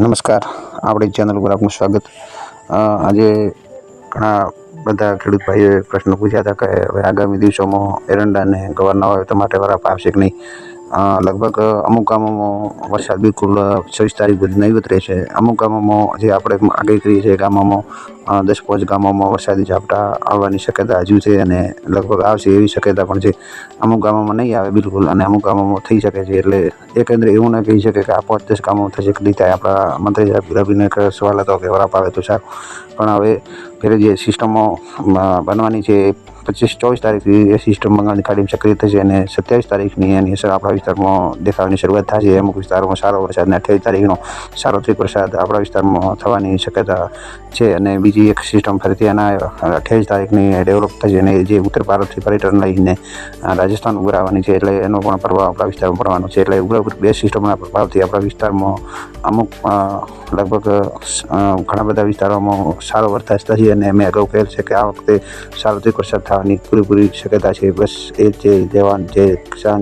નમસ્કાર. આપણી ચેનલ ઉપર આપનું સ્વાગત. આજે ઘણા બધા ખેડૂત ભાઈઓએ પ્રશ્નો પૂછ્યા હતા કે હવે આગામી દિવસોમાં એરંડા અને ગવારના વાવેતર માટે વરાપ આવશે કે નહીં? લગભગ અમુક ગામોમાં વરસાદ બિલકુલ છવ્વીસ તારીખ સુધી નહીવત રહેશે. અમુક ગામોમાં જે આપણે આગાહી કરીએ છીએ ગામોમાં દસ પાંચ ગામોમાં વરસાદી ઝાપટા આવવાની શક્યતા હજુ છે અને લગભગ આવશે એવી શક્યતા પણ છે. અમુક ગામોમાં નહીં આવે બિલકુલ અને અમુક ગામોમાં થઈ શકે છે એટલે એકંદરે એવું ના કહી શકે કે આ પાંચ દસ ગામો થશે કે નહીં આપણા મંત્રી સાહેબ રવિને સવાલ હતો કે વરાપ આવે તો સારું. પણ હવે ફેર જે સિસ્ટમો બનવાની છે પચીસ ચોવીસ તારીખથી એ સિસ્ટમ બંગાળની ખાડીમાં સક્રિય થશે અને સત્યાવીસ તારીખની એની અસર આપણા વિસ્તારમાં દેખાવાની શરૂઆત થશે. અમુક વિસ્તારોમાં સારો વરસાદ અને અઠ્યાવીસ તારીખનો સાર્વત્રિક વરસાદ આપણા વિસ્તારમાં થવાની શક્યતા છે અને બીજી એક સિસ્ટમ ફરીથી એના અઠ્યાવીસ તારીખની ડેવલપ થશે અને જે ઉત્તર ભારતથી પર્યટન લઈને રાજસ્થાન ઉપર આવવાની છે એટલે એનો પણ પ્રભાવ આપણા વિસ્તારમાં પડવાનો છે. એટલે ઉગ્ર ઉગ્ર બે સિસ્ટમના પ્રભાવથી આપણા વિસ્તારમાં અમુક લગભગ ઘણા બધા વિસ્તારોમાં સારો વરસાદ થશે અને મેં અગાઉ કહેલ છે કે આ વખતે સાર્વત્રિક વરસાદ થવાની પૂરેપૂરી શક્યતા છે. બસ એ જે જવાન જે કિસાન.